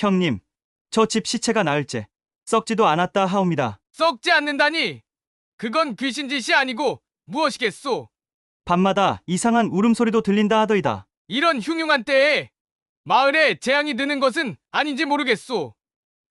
형님, 저 집 시체가 나을째 썩지도 않았다 하옵니다. 썩지 않는다니. 그건 귀신 짓이 아니고 무엇이겠소? 밤마다 이상한 울음소리도 들린다 하더이다. 이런 흉흉한 때에 마을에 재앙이 드는 것은 아닌지 모르겠소.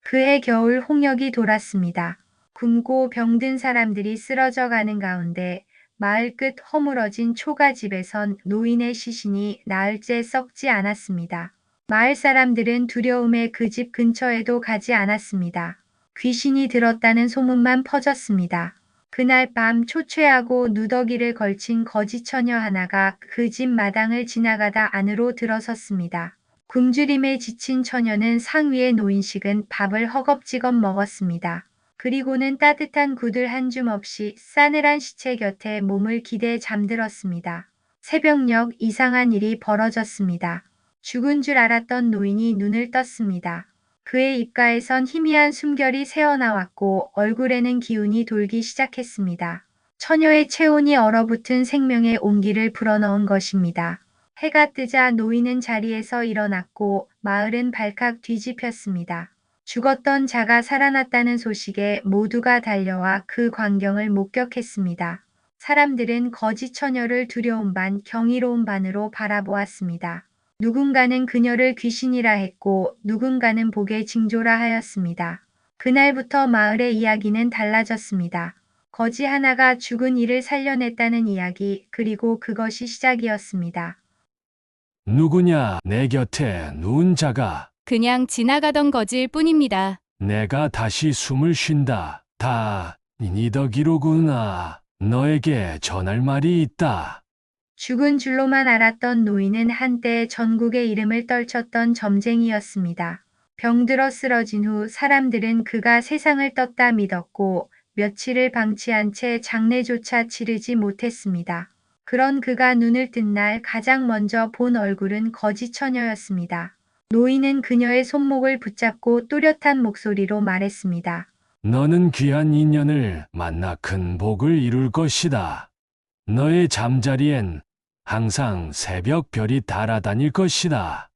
그해 겨울 홍역이 돌았습니다. 굶고 병든 사람들이 쓰러져 가는 가운데 마을 끝 허물어진 초가집에선 노인의 시신이 나흘째 썩지 않았습니다. 마을 사람들은 두려움에 그 집 근처에도 가지 않았습니다. 귀신이 들었다는 소문만 퍼졌습니다. 그날 밤 초췌하고 누더기를 걸친 거지 처녀 하나가 그 집 마당을 지나가다 안으로 들어섰습니다. 굶주림에 지친 처녀는 상 위에 놓인 식은 밥을 허겁지겁 먹었습니다. 그리고는 따뜻한 구들 한 줌 없이 싸늘한 시체 곁에 몸을 기대 잠들었습니다. 새벽녘 이상한 일이 벌어졌습니다. 죽은 줄 알았던 노인이 눈을 떴습니다. 그의 입가에선 희미한 숨결이 새어나왔고 얼굴에는 기운이 돌기 시작했습니다. 처녀의 체온이 얼어붙은 생명의 온기를 불어넣은 것입니다. 해가 뜨자 노인은 자리에서 일어났고 마을은 발칵 뒤집혔습니다. 죽었던 자가 살아났다는 소식에 모두가 달려와 그 광경을 목격했습니다. 사람들은 거지 처녀를 두려운 반 경이로운 반으로 바라보았습니다. 누군가는 그녀를 귀신이라 했고 누군가는 복의 징조라 하였습니다. 그날부터 마을의 이야기는 달라졌습니다. 거지 하나가 죽은 이를 살려냈다는 이야기 그리고 그것이 시작이었습니다. 누구냐 내 곁에 누운 자가 그냥 지나가던 거질 뿐입니다. 내가 다시 숨을 쉰다. 다 니 덕이로구나. 너에게 전할 말이 있다. 죽은 줄로만 알았던 노인은 한때 전국의 이름을 떨쳤던 점쟁이였습니다. 병들어 쓰러진 후 사람들은 그가 세상을 떴다 믿었고 며칠을 방치한 채 장례조차 치르지 못했습니다. 그런 그가 눈을 뜬 날 가장 먼저 본 얼굴은 거지 처녀였습니다. 노인은 그녀의 손목을 붙잡고 또렷한 목소리로 말했습니다. 너는 귀한 인연을 만나 큰 복을 이룰 것이다. 너의 잠자리엔 항상 새벽 별이 달아다닐 것이다.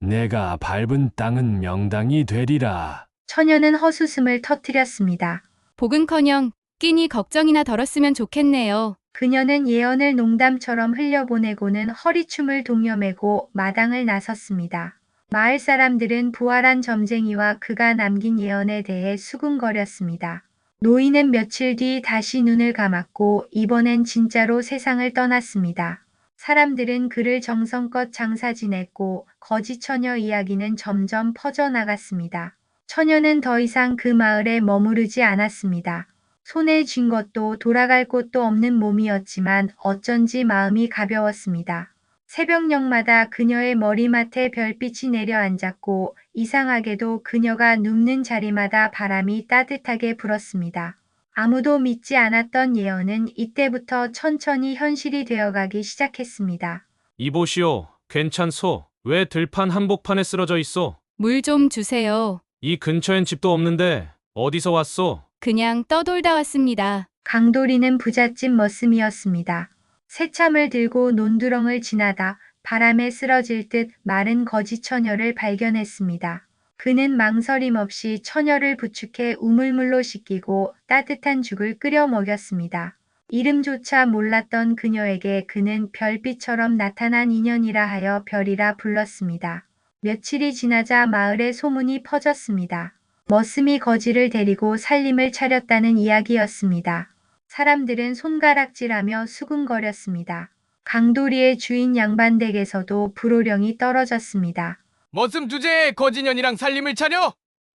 내가 밟은 땅은 명당이 되리라. 처녀는 헛웃음을 터뜨렸습니다. 복은커녕 끼니 걱정이나 덜었으면 좋겠네요. 그녀는 예언을 농담처럼 흘려보내고는 허리춤을 동여매고 마당을 나섰습니다. 마을 사람들은 부활한 점쟁이와 그가 남긴 예언에 대해 수군거렸습니다. 노인은 며칠 뒤 다시 눈을 감았고 이번엔 진짜로 세상을 떠났습니다. 사람들은 그를 정성껏 장사 지냈고 거지 처녀 이야기는 점점 퍼져나갔습니다. 처녀는 더 이상 그 마을에 머무르지 않았습니다. 손에 쥔 것도 돌아갈 곳도 없는 몸이었지만 어쩐지 마음이 가벼웠습니다. 새벽녘마다 그녀의 머리맡에 별빛이 내려앉았고 이상하게도 그녀가 눕는 자리마다 바람이 따뜻하게 불었습니다. 아무도 믿지 않았던 예언은 이때부터 천천히 현실이 되어가기 시작했습니다. 이보시오. 괜찮소. 왜 들판 한복판에 쓰러져 있소? 물좀 주세요. 이 근처엔 집도 없는데 어디서 왔소? 그냥 떠돌다 왔습니다. 강도리는 부잣집 머슴이었습니다. 새참을 들고 논두렁을 지나다 바람에 쓰러질 듯 마른 거지 처녀를 발견했습니다. 그는 망설임 없이 처녀를 부축해 우물물로 씻기고 따뜻한 죽을 끓여 먹였습니다. 이름조차 몰랐던 그녀에게 그는 별빛처럼 나타난 인연이라 하여 별이라 불렀습니다. 며칠이 지나자 마을에 소문이 퍼졌습니다. 머슴이 거지를 데리고 살림을 차렸다는 이야기였습니다. 사람들은 손가락질하며 수군거렸습니다. 강도리의 주인 양반댁에서도 불호령이 떨어졌습니다. 머슴 주제에 거진년이랑 살림을 차려?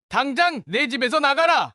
당장 내 집에서 나가라!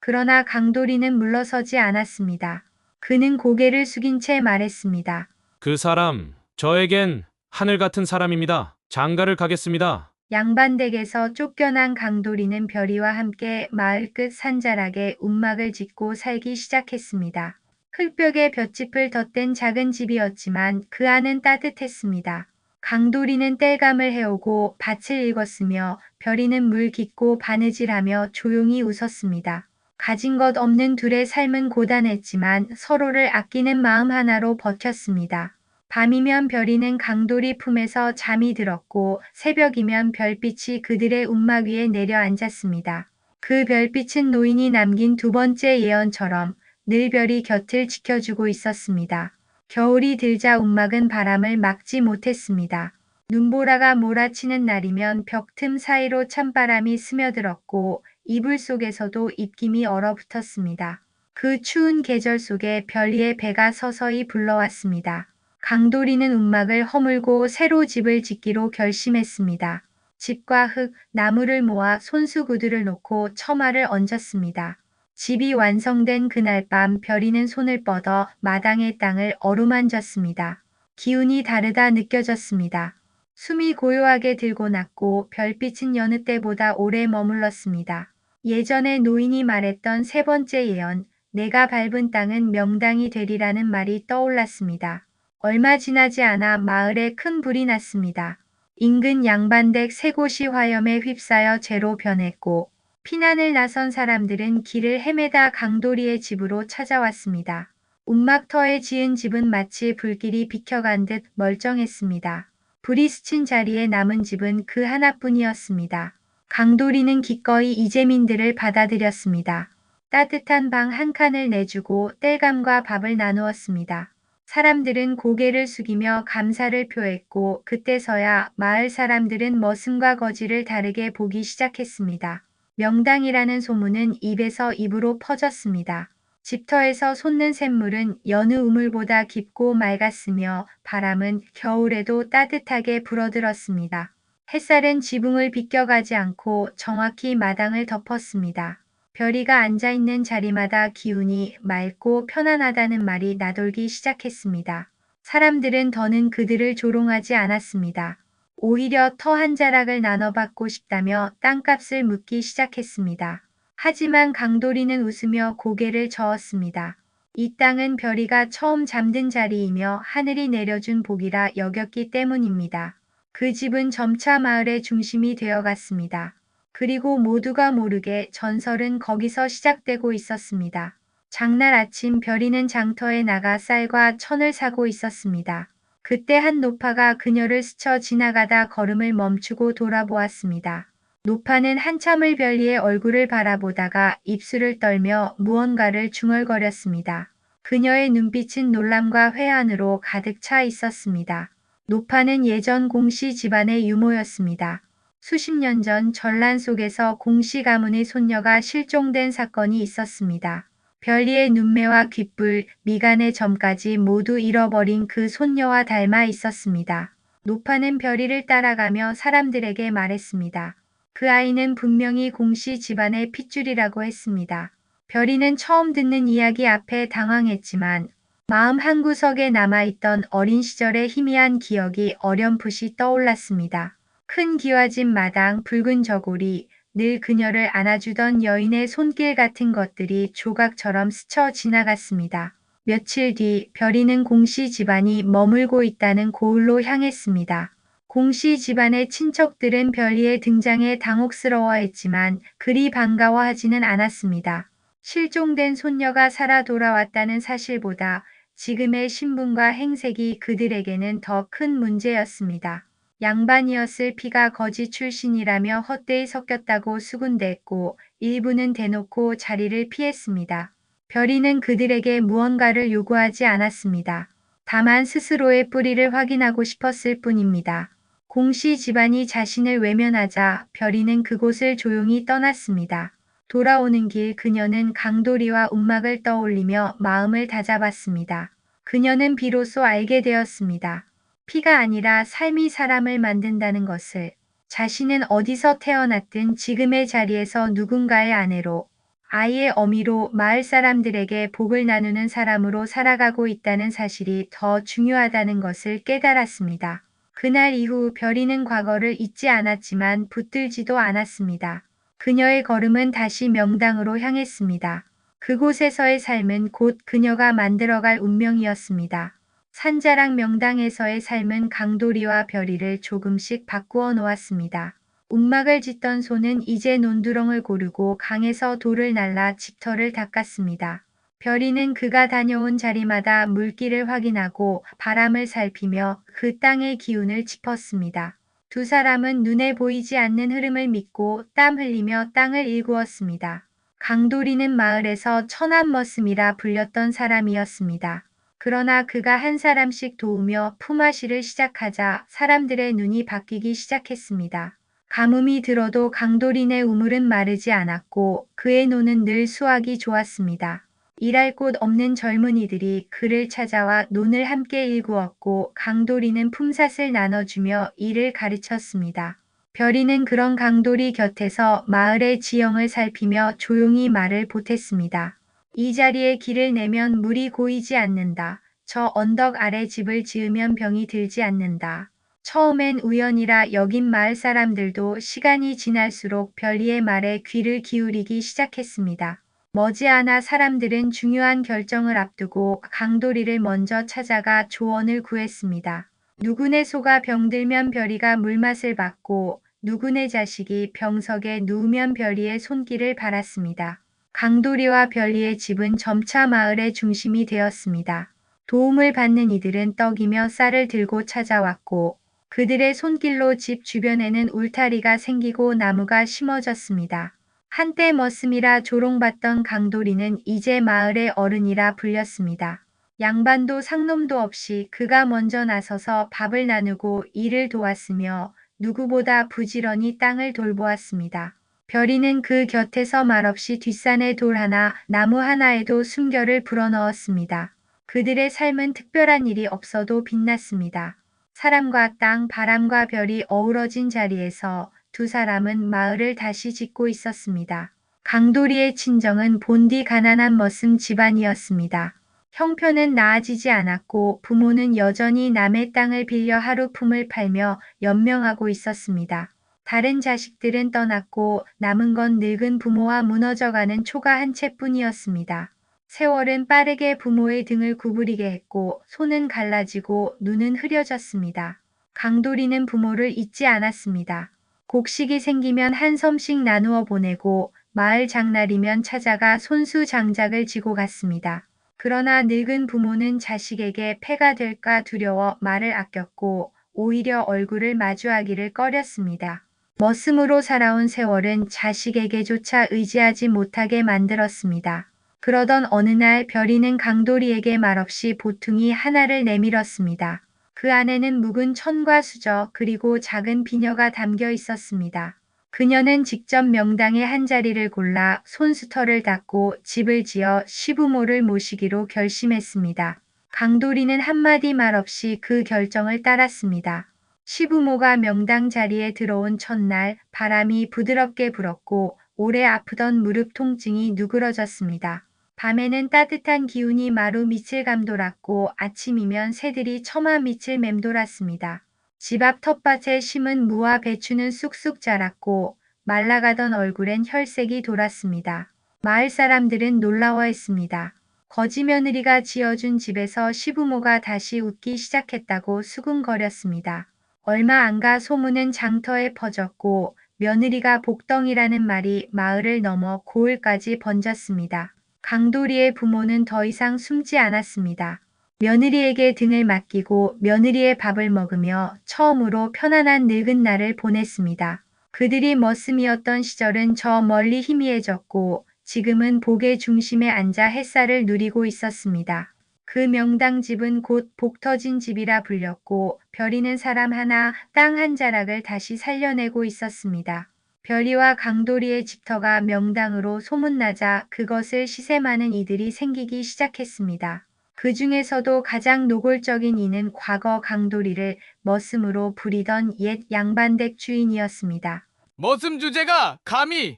그러나 강도리는 물러서지 않았습니다. 그는 고개를 숙인 채 말했습니다. 그 사람, 저에겐 하늘 같은 사람입니다. 장가를 가겠습니다. 양반댁에서 쫓겨난 강도리는 별이와 함께 마을 끝 산자락에 움막을 짓고 살기 시작했습니다. 흙벽에 볏짚을 덧댄 작은 집이었지만 그 안은 따뜻했습니다. 강도리는 땔감을 해오고 밭을 읽었으며 별이는 물 깃고 바느질하며 조용히 웃었습니다. 가진 것 없는 둘의 삶은 고단했지만 서로를 아끼는 마음 하나로 버텼습니다. 밤이면 별이는 강돌이 품에서 잠이 들었고 새벽이면 별빛이 그들의 움막 위에 내려앉았습니다. 그 별빛은 노인이 남긴 두 번째 예언처럼 늘 별이 곁을 지켜주고 있었습니다. 겨울이 들자 움막은 바람을 막지 못했습니다. 눈보라가 몰아치는 날이면 벽틈 사이로 찬바람이 스며들었고 이불 속에서도 입김이 얼어붙었습니다. 그 추운 계절 속에 별이의 배가 서서히 불러왔습니다. 강돌이는 움막을 허물고 새로 집을 짓기로 결심했습니다. 집과 흙, 나무를 모아 손수 구두를 놓고 처마를 얹었습니다. 집이 완성된 그날 밤 별이는 손을 뻗어 마당의 땅을 어루만졌습니다. 기운이 다르다 느껴졌습니다. 숨이 고요하게 들고 났고 별빛은 여느 때보다 오래 머물렀습니다. 예전에 노인이 말했던 세 번째 예언, 내가 밟은 땅은 명당이 되리라는 말이 떠올랐습니다. 얼마 지나지 않아 마을에 큰 불이 났습니다. 인근 양반댁 세 곳이 화염에 휩싸여 재로 변했고 피난을 나선 사람들은 길을 헤매다 강도리의 집으로 찾아왔습니다. 움막터에 지은 집은 마치 불길이 비켜간 듯 멀쩡했습니다. 불이 스친 자리에 남은 집은 그 하나뿐이었습니다. 강도리는 기꺼이 이재민들을 받아들였습니다. 따뜻한 방 한 칸을 내주고 땔감과 밥을 나누었습니다. 사람들은 고개를 숙이며 감사를 표했고 그때서야 마을 사람들은 머슴과 거지를 다르게 보기 시작했습니다. 명당이라는 소문은 입에서 입으로 퍼졌습니다. 집터에서 솟는 샘물은 여느 우물보다 깊고 맑았으며 바람은 겨울에도 따뜻하게 불어들었습니다. 햇살은 지붕을 비껴가지 않고 정확히 마당을 덮었습니다. 별이가 앉아있는 자리마다 기운이 맑고 편안하다는 말이 나돌기 시작했습니다. 사람들은 더는 그들을 조롱하지 않았습니다. 오히려 터 한 자락을 나눠받고 싶다며 땅값을 묻기 시작했습니다. 하지만 강도리는 웃으며 고개를 저었습니다. 이 땅은 별이가 처음 잠든 자리이며 하늘이 내려준 복이라 여겼기 때문입니다. 그 집은 점차 마을의 중심이 되어갔습니다. 그리고 모두가 모르게 전설은 거기서 시작되고 있었습니다. 장날 아침 별이는 장터에 나가 쌀과 천을 사고 있었습니다. 그때 한 노파가 그녀를 스쳐 지나가다 걸음을 멈추고 돌아보았습니다. 노파는 한참을 별이의 얼굴을 바라보다가 입술을 떨며 무언가를 중얼거렸습니다. 그녀의 눈빛은 놀람과 회한으로 가득 차 있었습니다. 노파는 예전 공씨 집안의 유모였습니다. 수십 년 전 전란 속에서 공씨 가문의 손녀가 실종된 사건이 있었습니다. 별이의 눈매와 귓불, 미간의 점까지 모두 잃어버린 그 손녀와 닮아 있었습니다. 노파는 별이를 따라가며 사람들에게 말했습니다. 그 아이는 분명히 공씨 집안의 핏줄이라고 했습니다. 별이는 처음 듣는 이야기 앞에 당황했지만 마음 한구석에 남아있던 어린 시절의 희미한 기억이 어렴풋이 떠올랐습니다. 큰 기와집 마당, 붉은 저고리, 늘 그녀를 안아주던 여인의 손길 같은 것들이 조각처럼 스쳐 지나갔습니다. 며칠 뒤 별이는 공씨 집안이 머물고 있다는 고을로 향했습니다. 공씨 집안의 친척들은 별이의 등장에 당혹스러워했지만 그리 반가워하지는 않았습니다. 실종된 손녀가 살아 돌아왔다는 사실보다 지금의 신분과 행색이 그들에게는 더 큰 문제였습니다. 양반이었을 피가 거지 출신이라며 헛되이 섞였다고 수군댔고 일부는 대놓고 자리를 피했습니다. 별이는 그들에게 무언가를 요구하지 않았습니다. 다만 스스로의 뿌리를 확인하고 싶었을 뿐입니다. 공씨 집안이 자신을 외면하자 별이는 그곳을 조용히 떠났습니다. 돌아오는 길 그녀는 강도리와 움막을 떠올리며 마음을 다잡았습니다. 그녀는 비로소 알게 되었습니다. 피가 아니라 삶이 사람을 만든다는 것을 자신은 어디서 태어났든 지금의 자리에서 누군가의 아내로 아이의 어미로 마을 사람들에게 복을 나누는 사람으로 살아가고 있다는 사실이 더 중요하다는 것을 깨달았습니다. 그날 이후 별이는 과거를 잊지 않았지만 붙들지도 않았습니다. 그녀의 걸음은 다시 명당으로 향했습니다. 그곳에서의 삶은 곧 그녀가 만들어갈 운명이었습니다. 산자락 명당에서의 삶은 강도리와 별이를 조금씩 바꾸어 놓았습니다. 움막을 짓던 소는 이제 논두렁을 고르고 강에서 돌을 날라 집터를 닦았습니다. 별이는 그가 다녀온 자리마다 물기를 확인하고 바람을 살피며 그 땅의 기운을 짚었습니다. 두 사람은 눈에 보이지 않는 흐름을 믿고 땀 흘리며 땅을 일구었습니다. 강도리는 마을에서 천한 머슴이라 불렸던 사람이었습니다. 그러나 그가 한 사람씩 도우며 품앗이를 시작하자 사람들의 눈이 바뀌기 시작했습니다. 가뭄이 들어도 강도린의 우물은 마르지 않았고 그의 노는 늘 수확이 좋았습니다. 일할 곳 없는 젊은이들이 그를 찾아와 논을 함께 일구었고 강도리는 품삯을 나눠주며 일을 가르쳤습니다. 별이는 그런 강도리 곁에서 마을의 지형을 살피며 조용히 말을 보탰습니다. 이 자리에 길을 내면 물이 고이지 않는다. 저 언덕 아래 집을 지으면 병이 들지 않는다. 처음엔 우연이라 여긴 마을 사람들도 시간이 지날수록 별이의 말에 귀를 기울이기 시작했습니다. 머지않아 사람들은 중요한 결정을 앞두고 강도리를 먼저 찾아가 조언을 구했습니다. 누구네 소가 병들면 별이가 물맛을 받고 누구네 자식이 병석에 누우면 별이의 손길을 바랐습니다. 강도리와 별이의 집은 점차 마을의 중심이 되었습니다. 도움을 받는 이들은 떡이며 쌀을 들고 찾아왔고 그들의 손길로 집 주변에는 울타리가 생기고 나무가 심어졌습니다. 한때 머슴이라 조롱받던 강도리는 이제 마을의 어른이라 불렸습니다. 양반도 상놈도 없이 그가 먼저 나서서 밥을 나누고 일을 도왔으며 누구보다 부지런히 땅을 돌보았습니다. 별이는 그 곁에서 말없이 뒷산에 돌 하나, 나무 하나에도 숨결을 불어넣었습니다. 그들의 삶은 특별한 일이 없어도 빛났습니다. 사람과 땅, 바람과 별이 어우러진 자리에서 두 사람은 마을을 다시 짓고 있었습니다. 강도리의 친정은 본디 가난한 머슴 집안이었습니다. 형편은 나아지지 않았고 부모는 여전히 남의 땅을 빌려 하루 품을 팔며 연명하고 있었습니다. 다른 자식들은 떠났고 남은 건 늙은 부모와 무너져가는 초가 한 채뿐이었습니다. 세월은 빠르게 부모의 등을 구부리게 했고 손은 갈라지고 눈은 흐려졌습니다. 강도리는 부모를 잊지 않았습니다. 곡식이 생기면 한 섬씩 나누어 보내고 마을 장날이면 찾아가 손수 장작을 지고 갔습니다. 그러나 늙은 부모는 자식에게 폐가 될까 두려워 말을 아꼈고 오히려 얼굴을 마주하기를 꺼렸습니다. 머슴으로 살아온 세월은 자식에게조차 의지하지 못하게 만들었습니다. 그러던 어느 날 별이는 강도리에게 말없이 보퉁이 하나를 내밀었습니다. 그 안에는 묵은 천과 수저 그리고 작은 비녀가 담겨 있었습니다. 그녀는 직접 명당의 한 자리를 골라 손수터를 닦고 집을 지어 시부모를 모시기로 결심했습니다. 강도리는 한마디 말 없이 그 결정을 따랐습니다. 시부모가 명당 자리에 들어온 첫날 바람이 부드럽게 불었고 오래 아프던 무릎 통증이 누그러졌습니다. 밤에는 따뜻한 기운이 마루 밑을 감돌았고 아침이면 새들이 처마 밑을 맴돌았습니다. 집 앞 텃밭에 심은 무와 배추는 쑥쑥 자랐고 말라가던 얼굴엔 혈색이 돌았습니다. 마을 사람들은 놀라워했습니다. 거지 며느리가 지어준 집에서 시부모가 다시 웃기 시작했다고 수군거렸습니다. 얼마 안 가 소문은 장터에 퍼졌고 며느리가 복덩이라는 말이 마을을 넘어 고을까지 번졌습니다. 강도리의 부모는 더 이상 숨지 않았습니다. 며느리에게 등을 맡기고 며느리의 밥을 먹으며 처음으로 편안한 늙은 날을 보냈습니다. 그들이 머슴이었던 시절은 저 멀리 희미해졌고 지금은 복의 중심에 앉아 햇살을 누리고 있었습니다. 그 명당 집은 곧 복 터진 집이라 불렸고 별이는 사람 하나, 땅 한 자락을 다시 살려내고 있었습니다. 별이와 강도리의 집터가 명당으로 소문나자 그것을 시샘하는 이들이 생기기 시작했습니다. 그 중에서도 가장 노골적인 이는 과거 강도리를 머슴으로 부리던 옛 양반댁 주인이었습니다. 머슴 주제가 감히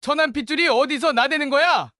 천한 핏줄이 어디서 나대는 거야?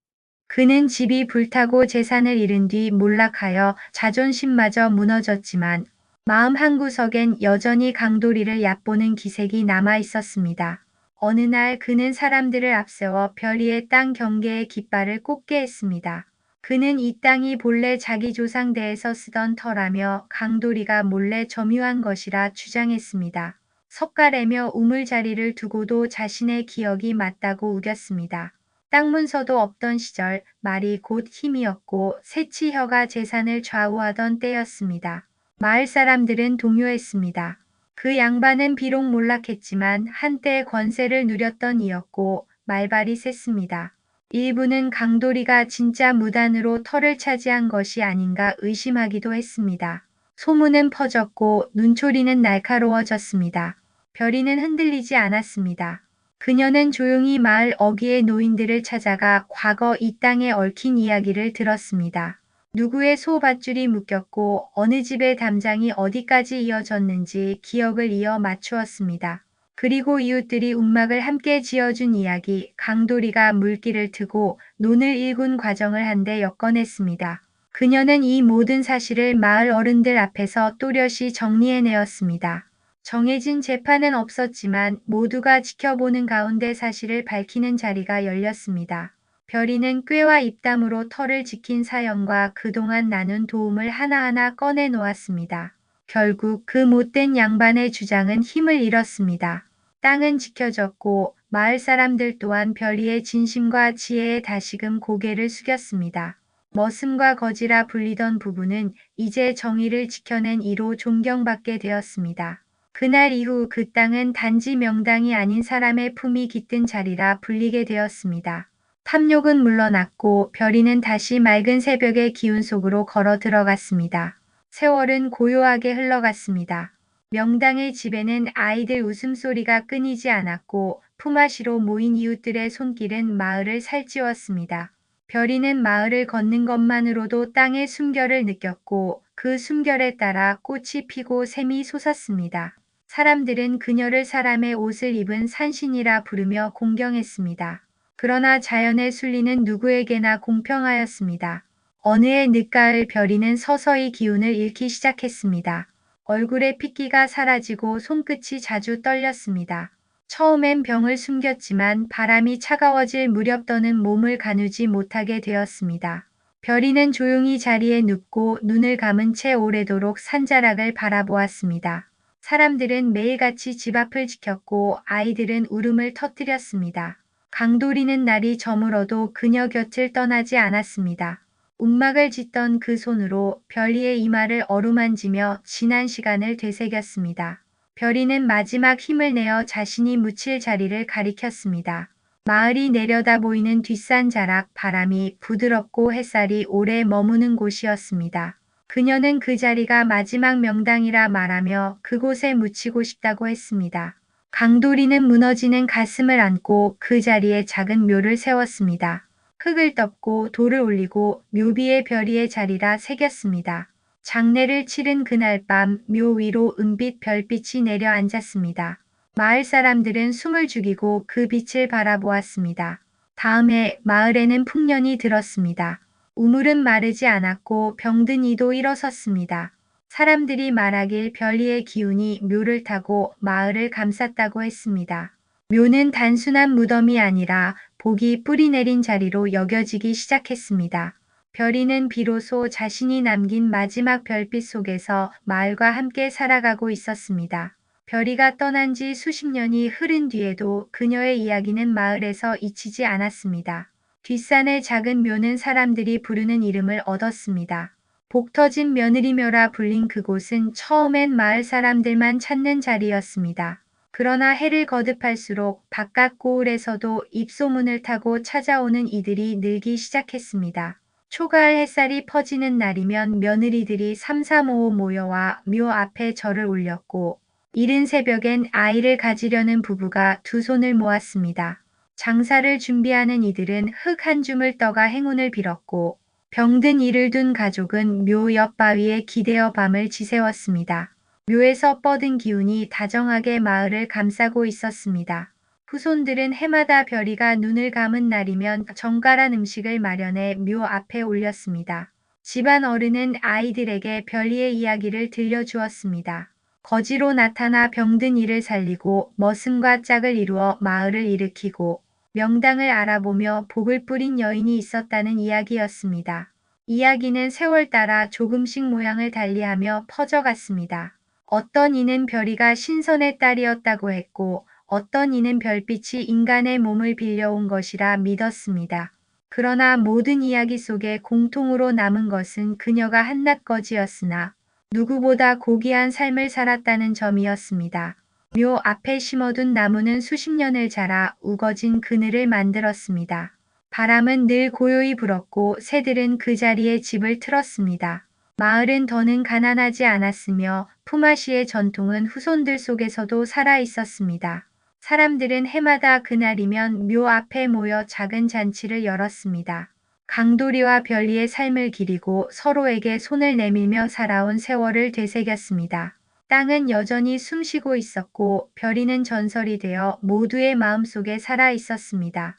그는 집이 불타고 재산을 잃은 뒤 몰락하여 자존심마저 무너졌지만 마음 한구석엔 여전히 강도리를 얕보는 기색이 남아 있었습니다. 어느 날 그는 사람들을 앞세워 별이의 땅 경계의 깃발을 꽂게 했습니다. 그는 이 땅이 본래 자기 조상대에서 쓰던 터라며 강도리가 몰래 점유한 것이라 주장했습니다. 석가래며 우물 자리를 두고도 자신의 기억이 맞다고 우겼습니다. 땅 문서도 없던 시절 말이 곧 힘이었고 새치혀가 재산을 좌우하던 때였습니다. 마을 사람들은 동요했습니다. 그 양반은 비록 몰락했지만 한때 권세를 누렸던 이였고 말발이 셌습니다. 일부는 강도리가 진짜 무단으로 터를 차지한 것이 아닌가 의심하기도 했습니다. 소문은 퍼졌고 눈초리는 날카로워졌습니다. 별이는 흔들리지 않았습니다. 그녀는 조용히 마을 어귀의 노인들을 찾아가 과거 이 땅에 얽힌 이야기를 들었습니다. 누구의 소 밧줄이 묶였고 어느 집의 담장이 어디까지 이어졌는지 기억을 이어 맞추었습니다. 그리고 이웃들이 움막을 함께 지어준 이야기, 강도리가 물기를 트고 논을 일군 과정을 한데 엮어냈습니다. 그녀는 이 모든 사실을 마을 어른들 앞에서 또렷이 정리해내었습니다. 정해진 재판은 없었지만 모두가 지켜보는 가운데 사실을 밝히는 자리가 열렸습니다. 별이는 꾀와 입담으로 터를 지킨 사연과 그동안 나눈 도움을 하나하나 꺼내 놓았습니다. 결국 그 못된 양반의 주장은 힘을 잃었습니다. 땅은 지켜졌고 마을 사람들 또한 별이의 진심과 지혜에 다시금 고개를 숙였습니다. 머슴과 거지라 불리던 부부는 이제 정의를 지켜낸 이로 존경받게 되었습니다. 그날 이후 그 땅은 단지 명당이 아닌 사람의 품이 깃든 자리라 불리게 되었습니다. 탐욕은 물러났고 별이는 다시 맑은 새벽의 기운 속으로 걸어 들어갔습니다. 세월은 고요하게 흘러갔습니다. 명당의 집에는 아이들 웃음소리가 끊이지 않았고 품앗이로 모인 이웃들의 손길은 마을을 살찌웠습니다. 별이는 마을을 걷는 것만으로도 땅의 숨결을 느꼈고 그 숨결에 따라 꽃이 피고 샘이 솟았습니다. 사람들은 그녀를 사람의 옷을 입은 산신이라 부르며 공경했습니다. 그러나 자연의 순리는 누구에게나 공평하였습니다. 어느 해 늦가을 별이는 서서히 기운을 잃기 시작했습니다. 얼굴에 핏기가 사라지고 손끝이 자주 떨렸습니다. 처음엔 병을 숨겼지만 바람이 차가워질 무렵 더는 몸을 가누지 못하게 되었습니다. 별이는 조용히 자리에 눕고 눈을 감은 채 오래도록 산자락을 바라보았습니다. 사람들은 매일같이 집 앞을 지켰고 아이들은 울음을 터뜨렸습니다. 강도리는 날이 저물어도 그녀 곁을 떠나지 않았습니다. 움막을 짓던 그 손으로 별이의 이마를 어루만지며 지난 시간을 되새겼습니다. 별이는 마지막 힘을 내어 자신이 묻힐 자리를 가리켰습니다. 마을이 내려다 보이는 뒷산 자락 바람이 부드럽고 햇살이 오래 머무는 곳이었습니다. 그녀는 그 자리가 마지막 명당이라 말하며 그곳에 묻히고 싶다고 했습니다. 강도리는 무너지는 가슴을 안고 그 자리에 작은 묘를 세웠습니다. 흙을 덮고 돌을 올리고 묘비의 별이의 자리라 새겼습니다. 장례를 치른 그날 밤 묘 위로 은빛 별빛이 내려 앉았습니다. 마을 사람들은 숨을 죽이고 그 빛을 바라보았습니다. 다음 해 마을에는 풍년이 들었습니다. 우물은 마르지 않았고 병든 이도 일어섰습니다. 사람들이 말하길 별이의 기운이 묘를 타고 마을을 감쌌다고 했습니다. 묘는 단순한 무덤이 아니라 복이 뿌리 내린 자리로 여겨지기 시작했습니다. 별이는 비로소 자신이 남긴 마지막 별빛 속에서 마을과 함께 살아가고 있었습니다. 별이가 떠난 지 수십 년이 흐른 뒤에도 그녀의 이야기는 마을에서 잊히지 않았습니다. 뒷산의 작은 묘는 사람들이 부르는 이름을 얻었습니다. 복 터진 며느리묘라 불린 그곳은 처음엔 마을 사람들만 찾는 자리였습니다. 그러나 해를 거듭할수록 바깥 고을에서도 입소문을 타고 찾아오는 이들이 늘기 시작했습니다. 초가을 햇살이 퍼지는 날이면 며느리들이 삼삼오오 모여와 묘 앞에 절을 올렸고 이른 새벽엔 아이를 가지려는 부부가 두 손을 모았습니다. 장사를 준비하는 이들은 흙 한 줌을 떠가 행운을 빌었고 병든 이를 둔 가족은 묘 옆 바위에 기대어 밤을 지새웠습니다. 묘에서 뻗은 기운이 다정하게 마을을 감싸고 있었습니다. 후손들은 해마다 별이가 눈을 감은 날이면 정갈한 음식을 마련해 묘 앞에 올렸습니다. 집안 어른은 아이들에게 별이의 이야기를 들려주었습니다. 거지로 나타나 병든 이를 살리고 머슴과 짝을 이루어 마을을 일으키고 명당을 알아보며 복을 뿌린 여인이 있었다는 이야기였습니다. 이야기는 세월 따라 조금씩 모양을 달리하며 퍼져갔습니다. 어떤 이는 별이가 신선의 딸이었다고 했고 어떤 이는 별빛이 인간의 몸을 빌려온 것이라 믿었습니다. 그러나 모든 이야기 속에 공통으로 남은 것은 그녀가 한낱거지였으나 누구보다 고귀한 삶을 살았다는 점이었습니다. 묘 앞에 심어둔 나무는 수십 년을 자라 우거진 그늘을 만들었습니다. 바람은 늘 고요히 불었고 새들은 그 자리에 집을 틀었습니다. 마을은 더는 가난하지 않았으며 푸마시의 전통은 후손들 속에서도 살아 있었습니다. 사람들은 해마다 그날이면 묘 앞에 모여 작은 잔치를 열었습니다. 강도리와 별리의 삶을 기리고 서로에게 손을 내밀며 살아온 세월을 되새겼습니다. 땅은 여전히 숨쉬고 있었고 별이는 전설이 되어 모두의 마음속에 살아 있었습니다.